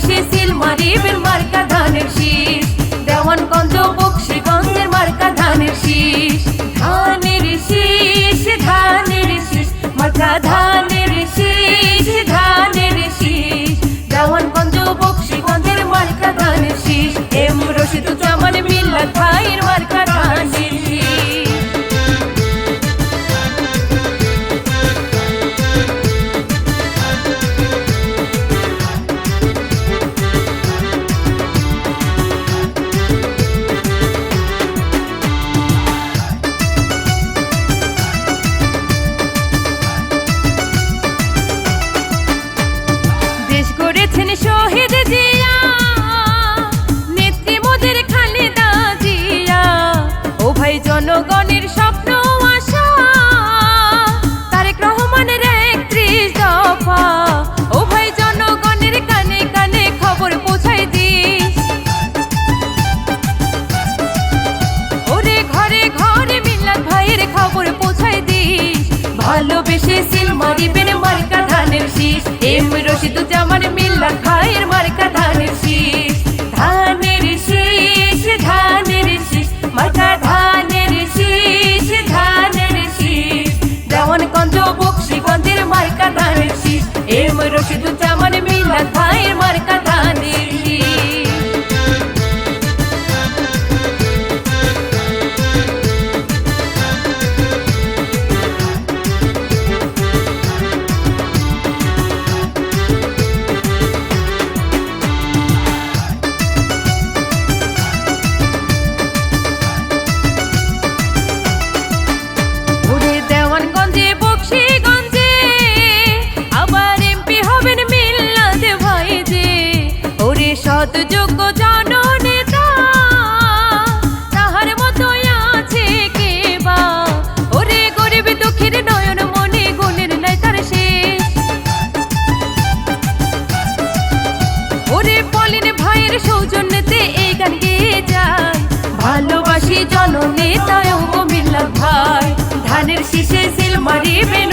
ভালোবেসে সিল মারিবেন মার্কা ধানের শীষ। দেওয়ানগঞ্জ বক্সিগঞ্জের দিস ভালোবেসে সিল মারিবেন মার্কা ধানের শীষ। এম রশিদুজ্জামান মিল্লা খায়ের মার্কা ধানের শীষ। ধানের শীষ ধানের শীষ, মার্কা ধানের শীষ ধানের শীষ। দেওয়ানগঞ্জ বক্সিগঞ্জের ওরে সৎ যোগ্য জননেতা তাহার মতো আছে কে বা? ওরে গরিব দুঃখের নয়ন মনে গুণের নাই তার ওরে পলিন ভাইয়ের সৌজন্যতে এই গান গেয়ে যায়। ভালোবাসি জননেতা ও মিল্লাত ভাই। ধানের শীষে সিল মারিবেন